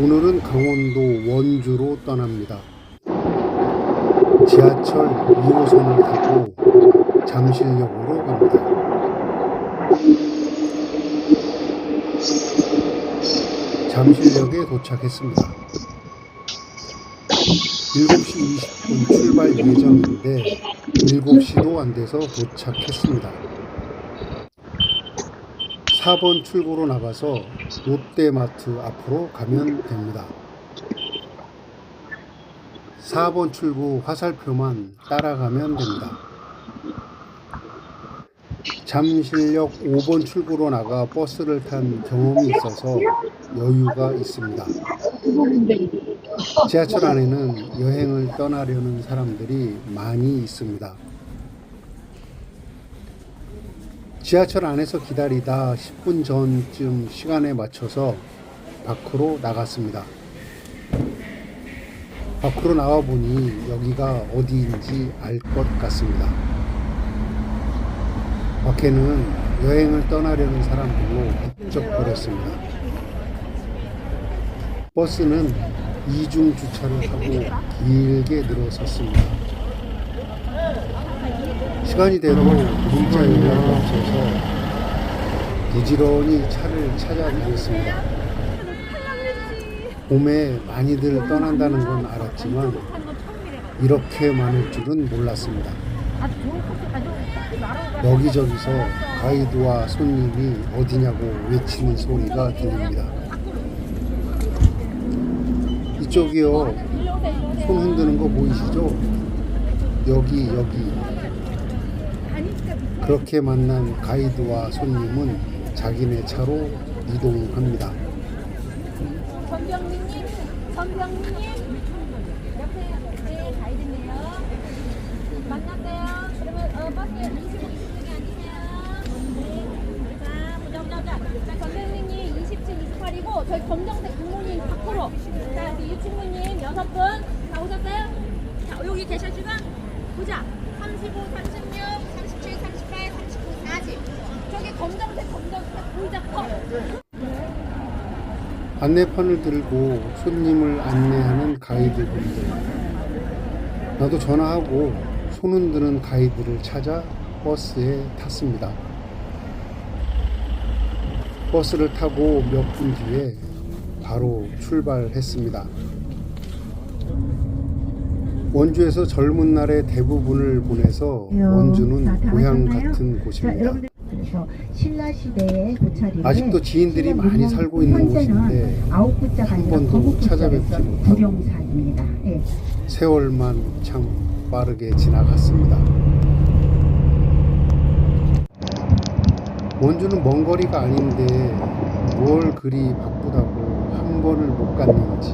오늘은 강원도 원주로 떠납니다. 지하철 2호선을 타고 잠실역으로 갑니다. 잠실역에 도착했습니다. 7시 20분 출발 예정인데 7시도 안 돼서 도착했습니다. 4번 출구로 나가서 롯데마트 앞으로 가면 됩니다. 4번 출구 화살표만 따라가면 됩니다. 잠실역 5번 출구로 나가 버스를 탄 경험이 있어서 여유가 있습니다. 지하철 안에는 여행을 떠나려는 사람들이 많이 있습니다. 지하철 안에서 기다리다 10분 전쯤 시간에 맞춰서 밖으로 나갔습니다. 밖으로 나와 보니 여기가 어디인지 알 것 같습니다. 밖에는 여행을 떠나려는 사람들로 북적거렸습니다. 버스는 이중 주차를 하고 길게 늘어섰습니다. 시간이 돼도 문자 연락이 없어서 부지런히 차를 찾아다녔습니다. 봄에 많이들 떠난다는 건 알았지만 이렇게 많을 줄은 몰랐습니다. 여기저기서 가이드와 손님이 어디냐고 외치는 소리가 들립니다. 이쪽이요. 손 흔드는 거 보이시죠? 여기, 여기. 그렇게 만난 가이드와 손님은 자기네 차로 이동합니다. 전병민님, 전병민님, 옆에 네 가이드네요. 만나세요. 그러면 어 버스 25, 26에 앉으세요. 네. 자, 부정자자. 자, 전병민님 27, 28이고 저희 검정색 부모님 밖으로. 자, 우리 유친구님 여섯 분 다 오셨어요? 자, 여기 계셔지고 보자. 35, 36, 37, 38, 39, 40. 저기 검정색 검정색 보이자 커. 안내판을 들고 손님을 안내하는 가이드분들. 나도 전화하고 손 흔드는 가이드를 찾아 버스에 탔습니다. 버스를 타고 몇 분 뒤에 바로 출발했습니다. 원주에서 젊은 날의 대부분을 보내서 원주는 고향 같은 곳입니다. 신라 시대의 도찰인데 아직도 지인들이 많이 살고 있는 곳인데 아홉 한 아니라 번도 찾아뵙지 못하고. 예. 세월만 참 빠르게 지나갔습니다. 원주는 먼 거리가 아닌데 뭘 그리 바쁘다고 한 번을 못 갔는지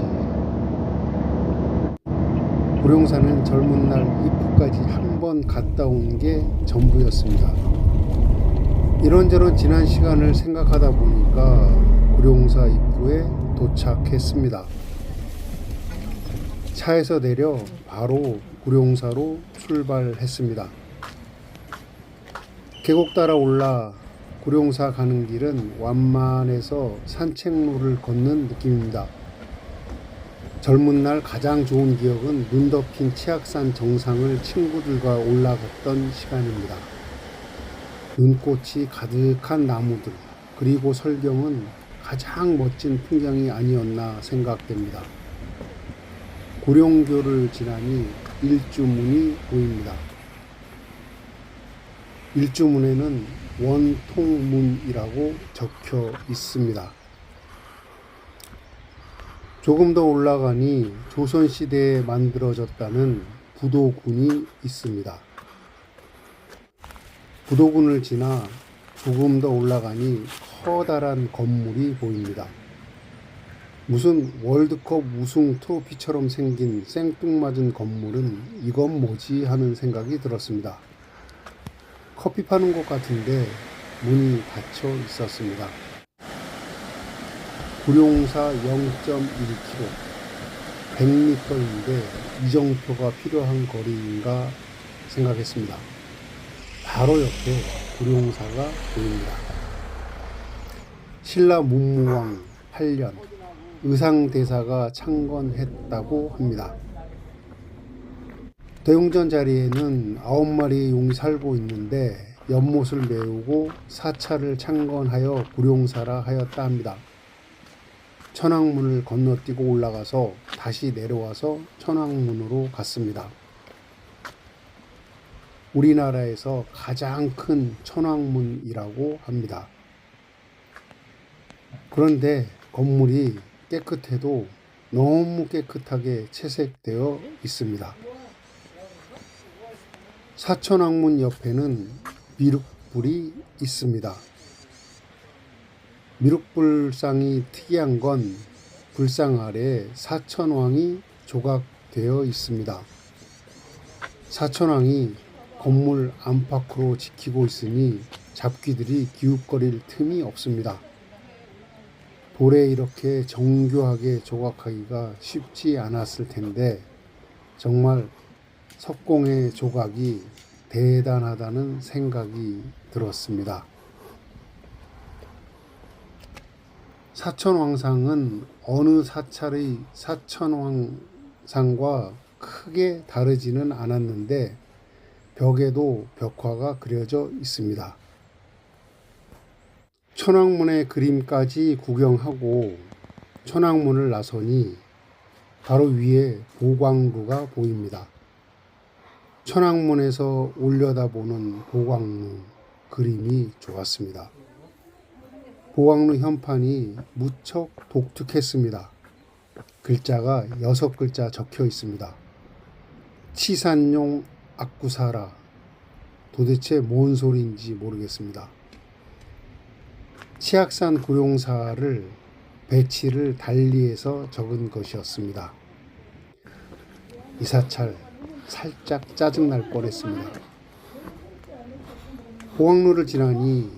고룡사는 젊은 날 입구까지 한 번 갔다 온 게 전부였습니다. 이런저런 지난 시간을 생각하다 보니까 고룡사 입구에 도착했습니다. 차에서 내려 바로 구룡사로 출발했습니다. 계곡 따라 올라 구룡사 가는 길은 완만해서 산책로를 걷는 느낌입니다. 젊은 날 가장 좋은 기억은 눈 덮인 치악산 정상을 친구들과 올라갔던 시간입니다. 눈꽃이 가득한 나무들, 그리고 설경은 가장 멋진 풍경이 아니었나 생각됩니다. 고령교를 지나니 일주문이 보입니다. 일주문에는 원통문이라고 적혀 있습니다. 조금 더 올라가니 조선시대에 만들어졌다는 부도군이 있습니다. 부도군을 지나 조금 더 올라가니 커다란 건물이 보입니다. 무슨 월드컵 우승 트로피처럼 생긴 생뚱맞은 건물은 이건 뭐지 하는 생각이 들었습니다. 커피 파는 곳 같은데 문이 닫혀 있었습니다. 구룡사 0.1km, 100m인데 이정표가 필요한 거리인가 생각했습니다. 바로 옆에 구룡사가 보입니다. 신라 문무왕 8년 의상대사가 창건했다고 합니다. 대웅전 자리에는 아홉 마리의 용이 살고 있는데 연못을 메우고 사찰을 창건하여 구룡사라 하였다 합니다. 천왕문을 건너뛰고 올라가서 다시 내려와서 천왕문으로 갔습니다. 우리나라에서 가장 큰 천왕문이라고 합니다. 그런데 건물이 깨끗해도 너무 깨끗하게 채색되어 있습니다. 사천왕문 옆에는 미륵불이 있습니다. 미륵불상이 특이한 건 불상 아래 사천왕이 조각되어 있습니다. 사천왕이 건물 안팎으로 지키고 있으니 잡귀들이 기웃거릴 틈이 없습니다. 돌에 이렇게 정교하게 조각하기가 쉽지 않았을 텐데 정말 석공의 조각이 대단하다는 생각이 들었습니다. 사천왕상은 어느 사찰의 사천왕상과 크게 다르지는 않았는데 벽에도 벽화가 그려져 있습니다. 천왕문의 그림까지 구경하고 천왕문을 나서니 바로 위에 보광루가 보입니다. 천왕문에서 올려다보는 보광루 그림이 좋았습니다. 보광루 현판이 무척 독특했습니다. 글자가 여섯 글자 적혀 있습니다. 치산용 악구사라 도대체 뭔 소리인지 모르겠습니다. 치악산 구룡사를 배치를 달리해서 적은 것이었습니다. 이 사찰 살짝 짜증날 뻔했습니다. 보왕로를 지나니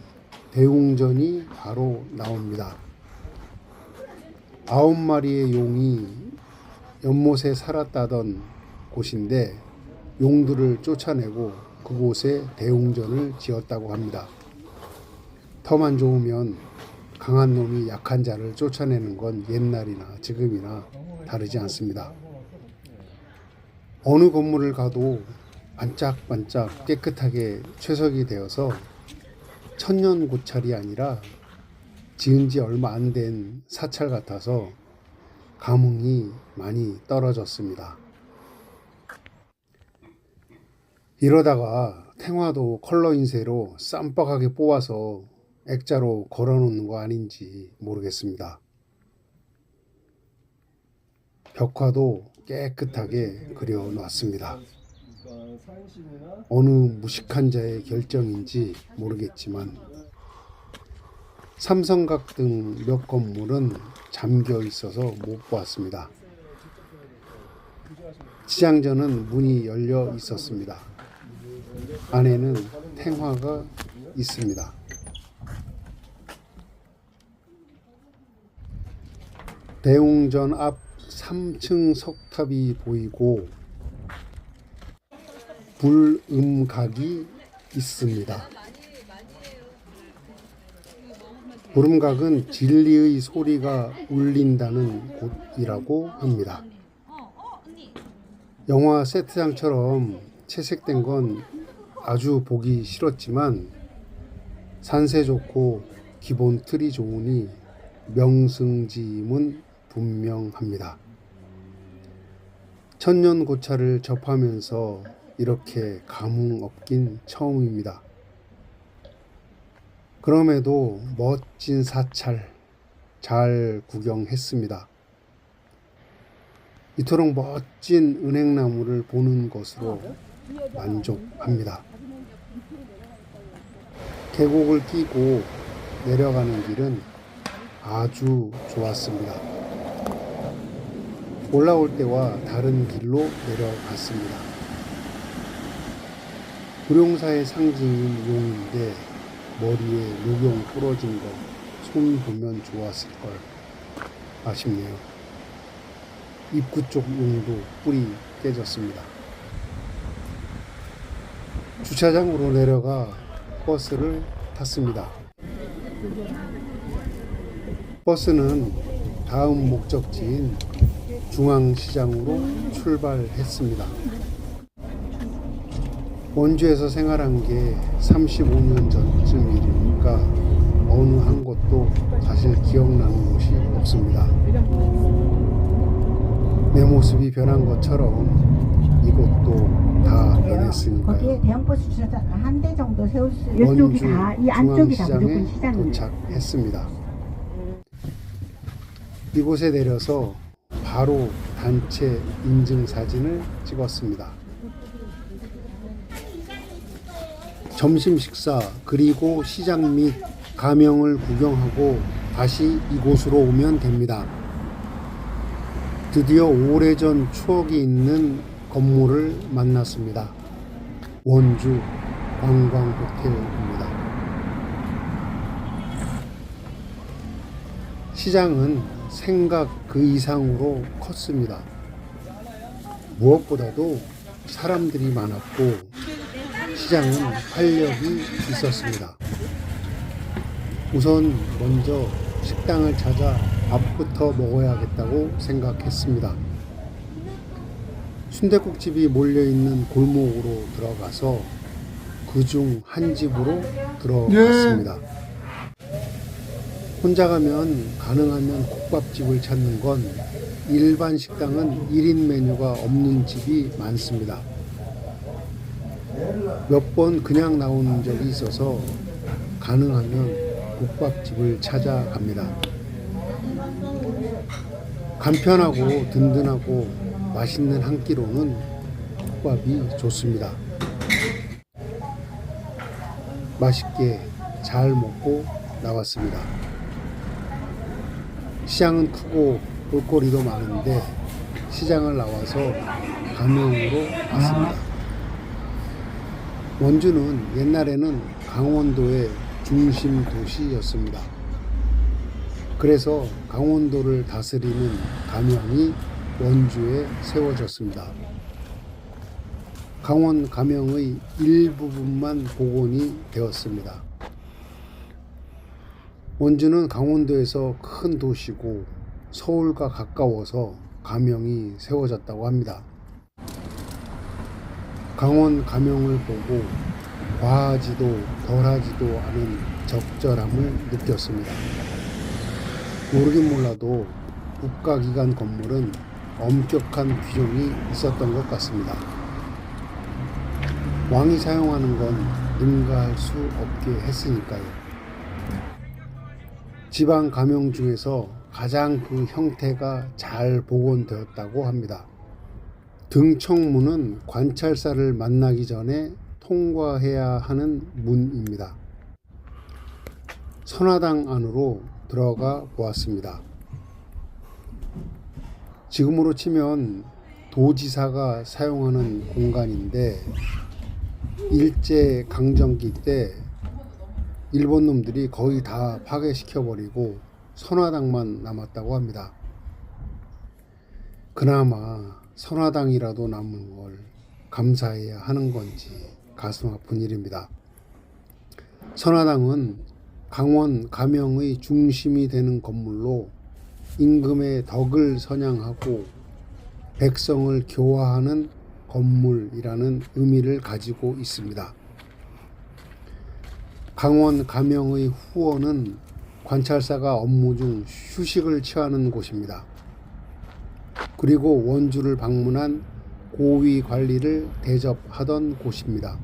대웅전이 바로 나옵니다. 아홉 마리의 용이 연못에 살았다던 곳인데 용들을 쫓아내고 그곳에 대웅전을 지었다고 합니다. 터만 좋으면 강한 놈이 약한 자를 쫓아내는 건 옛날이나 지금이나 다르지 않습니다. 어느 건물을 가도 반짝반짝 깨끗하게 최석이 되어서 천년 고찰이 아니라 지은 지 얼마 안 된 사찰 같아서 감흥이 많이 떨어졌습니다. 이러다가 탱화도 컬러 인쇄로 쌈박하게 뽑아서 액자로 걸어놓는 거 아닌지 모르겠습니다. 벽화도 깨끗하게 그려놨습니다. 어느 무식한 자의 결정인지 모르겠지만 삼성각 등 몇 건물은 잠겨 있어서 못 보았습니다. 지장전은 문이 열려 있었습니다. 안에는 탱화가 있습니다. 대웅전 앞 3층 석탑이 보이고 불음각이 있습니다. 불음각은 진리의 소리가 울린다는 곳이라고 합니다. 영화 세트장처럼 채색된 건 아주 보기 싫었지만 산세 좋고 기본 틀이 좋으니 명승지임은 분명합니다. 천년 고차를 접하면서 이렇게 감흥 없긴 처음입니다. 그럼에도 멋진 사찰 잘 구경했습니다. 이토록 멋진 은행나무를 보는 것으로 만족합니다. 계곡을 끼고 내려가는 길은 아주 좋았습니다. 올라올 때와 다른 길로 내려갔습니다. 구룡사의 상징인 용인데 머리에 녹용 부러진 거 손 보면 좋았을 걸 아쉽네요. 입구 쪽 용도 뿔이 깨졌습니다. 주차장으로 내려가 버스를 탔습니다. 버스는 다음 목적지인 중앙시장으로 출발했습니다. 원주에서 생활한 게 35년 전쯤이니까 어느 한 곳도 사실 기억나는 곳이 없습니다. 내 모습이 변한 것처럼 이곳도 다 변했으니까요. 거기에 대형버스 주차장 한 대 정도 세울 수 이쪽이 다 이 안쪽이 다 무조건 시장입니다. 도착했습니다. 이곳에 내려서 바로 단체 인증 사진을 찍었습니다. 점심 식사 그리고 시장 및 가명을 구경하고 다시 이곳으로 오면 됩니다. 드디어 오래전 추억이 있는 건물을 만났습니다. 원주 관광 호텔입니다. 시장은 생각 그 이상으로 컸습니다. 무엇보다도 사람들이 많았고 시장은 활력이 있었습니다. 우선 먼저 식당을 찾아 밥부터 먹어야겠다고 생각했습니다. 순대국집이 몰려있는 골목으로 들어가서 그 중 한 집으로 들어갔습니다. 혼자 가면 가능하면 국밥집을 찾는 건 일반 식당은 1인 메뉴가 없는 집이 많습니다. 몇 번 그냥 나오는 적이 있어서 가능하면 국밥집을 찾아갑니다. 간편하고 든든하고 맛있는 한 끼로는 국밥이 좋습니다. 맛있게 잘 먹고 나왔습니다. 시장은 크고 볼거리도 많은데 시장을 나와서 가명으로 왔습니다. 원주는 옛날에는 강원도의 중심 도시였습니다. 그래서 강원도를 다스리는 가명이 원주에 세워졌습니다. 강원 가명의 일부분만 복원이 되었습니다. 원주는 강원도에서 큰 도시고 서울과 가까워서 가명이 세워졌다고 합니다. 강원 가명을 보고 과하지도 덜하지도 않은 적절함을 느꼈습니다. 모르긴 몰라도 국가기관 건물은 엄격한 규정이 있었던 것 같습니다. 왕이 사용하는 건 능가할 수 없게 했으니까요. 지방 가명 중에서 가장 그 형태가 잘 복원되었다고 합니다. 등청문은 관찰사를 만나기 전에 통과해야 하는 문입니다. 선화당 안으로 들어가 보았습니다. 지금으로 치면 도지사가 사용하는 공간인데 일제 강점기 때 일본 놈들이 거의 다 파괴시켜 버리고 선화당만 남았다고 합니다. 그나마 선화당이라도 남은 걸 감사해야 하는 건지 가슴 아픈 일입니다. 선화당은 강원 가명의 중심이 되는 건물로 임금의 덕을 선양하고 백성을 교화하는 건물이라는 의미를 가지고 있습니다. 강원 가명의 후원은 관찰사가 업무 중 휴식을 취하는 곳입니다. 그리고 원주를 방문한 고위 관리를 대접하던 곳입니다.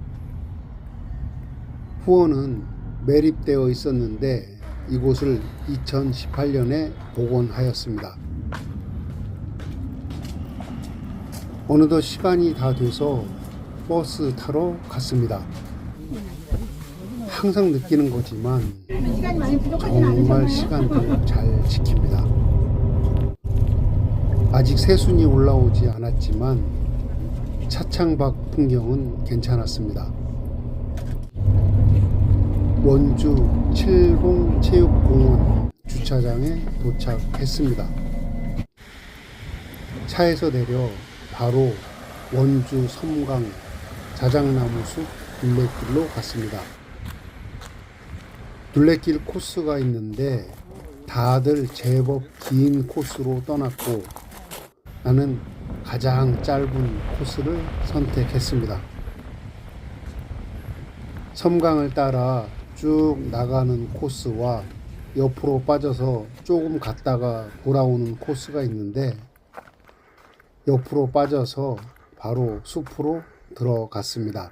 후원은 매립되어 있었는데 이곳을 2018년에 복원하였습니다. 어느덧 시간이 다 돼서 버스 타러 갔습니다. 항상 느끼는 거지만 정말? 시간도 잘 지킵니다. 아직 새순이 올라오지 않았지만 차창 밖 풍경은 괜찮았습니다. 원주 칠봉체육공원 주차장에 도착했습니다. 차에서 내려 바로 원주 섬강 자작나무 숲 둘레길로 갔습니다. 둘레길 코스가 있는데 다들 제법 긴 코스로 떠났고 나는 가장 짧은 코스를 선택했습니다. 섬강을 따라 쭉 나가는 코스와 옆으로 빠져서 조금 갔다가 돌아오는 코스가 있는데 옆으로 빠져서 바로 숲으로 들어갔습니다.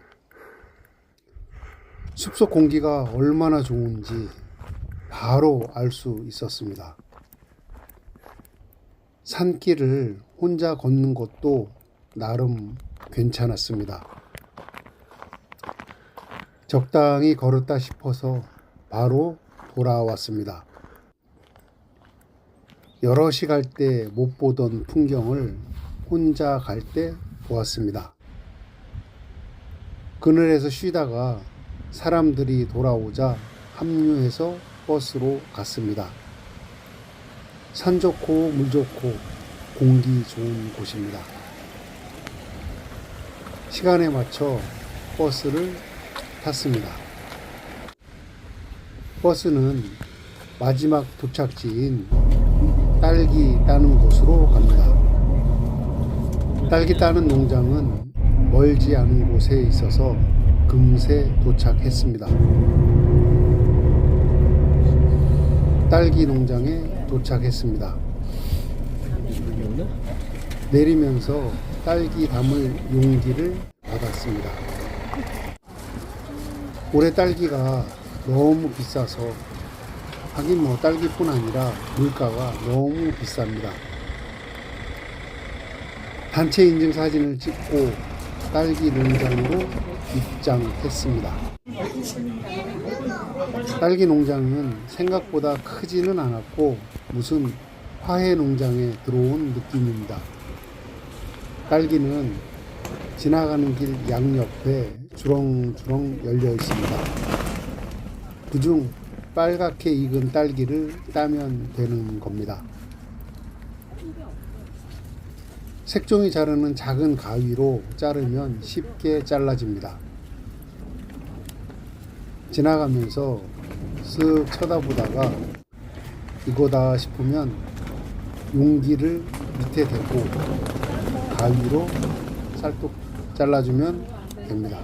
숲속 공기가 얼마나 좋은지 바로 알 수 있었습니다. 산길을 혼자 걷는 것도 나름 괜찮았습니다. 적당히 걸었다 싶어서 바로 돌아왔습니다. 여럿이 갈 때 못 보던 풍경을 혼자 갈 때 보았습니다. 그늘에서 쉬다가 사람들이 돌아오자 합류해서 버스로 갔습니다. 산 좋고 물 좋고 공기 좋은 곳입니다. 시간에 맞춰 버스를 탔습니다. 버스는 마지막 도착지인 딸기 따는 곳으로 갑니다. 딸기 따는 농장은 멀지 않은 곳에 있어서 금세 도착했습니다. 딸기 농장에 도착했습니다. 내리면서 딸기 담을 용기를 받았습니다. 올해 딸기가 너무 비싸서 하긴 뭐 딸기뿐 아니라 물가가 너무 비쌉니다. 단체 인증 사진을 찍고 딸기 농장으로 입장했습니다. 딸기 농장은 생각보다 크지는 않았고 무슨 화훼 농장에 들어온 느낌입니다. 딸기는 지나가는 길 양옆에 주렁주렁 열려 있습니다. 그중 빨갛게 익은 딸기를 따면 되는 겁니다. 색종이 자르는 작은 가위로 자르면 쉽게 잘라집니다. 지나가면서 쓱 쳐다보다가 이거다 싶으면 용기를 밑에 대고 가위로 쌀뚝 잘라주면 됩니다.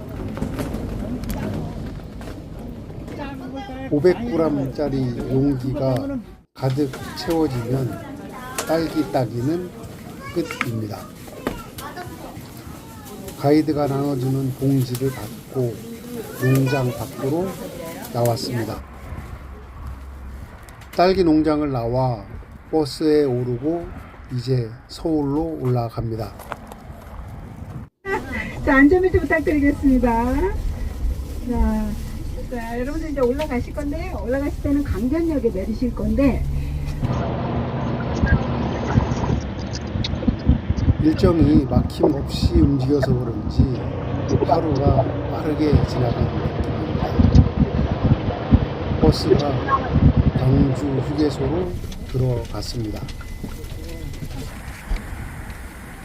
500g짜리 용기가 가득 채워지면 딸기 따기는 끝입니다. 가이드가 나눠주는 봉지를 받고 농장 밖으로 나왔습니다. 딸기 농장을 나와 버스에 오르고 이제 서울로 올라갑니다. 자, 안전벨 트 부탁드리겠습니다. 자, 자, 여러분들 이제 올라가실 건데, 올라가실 때는 강변역에 내리실 건데, 일정이 막힘 없이 움직여서 그런지 하루가 빠르게 지나가는 느낌입니다. 버스가 광주 휴게소로 들어갔습니다.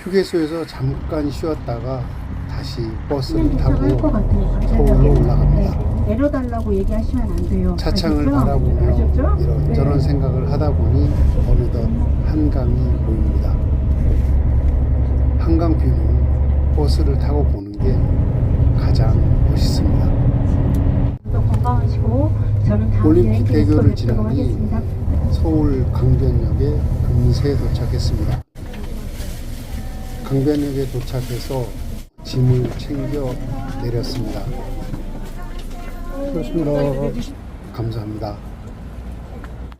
휴게소에서 잠깐 쉬었다가 다시 버스를 타고. 서울로. 올라갑니다. 네, 내려달라고 얘기하시면 안 돼요. 차창을? 바라보며 아셨죠? 이런 저런 네. 생각을 하다 보니 어느덧 한강이 보입니다. 한강 뷰는 버스를 타고 보는 게 가장 멋있습니다. 또 건강하시고, 저는 다음 올림픽 대교를 지나니. 서울 강변역에 금세 도착했습니다. 강변역에 도착해서 짐을 챙겨 내렸습니다. 그렇습니다. 감사합니다.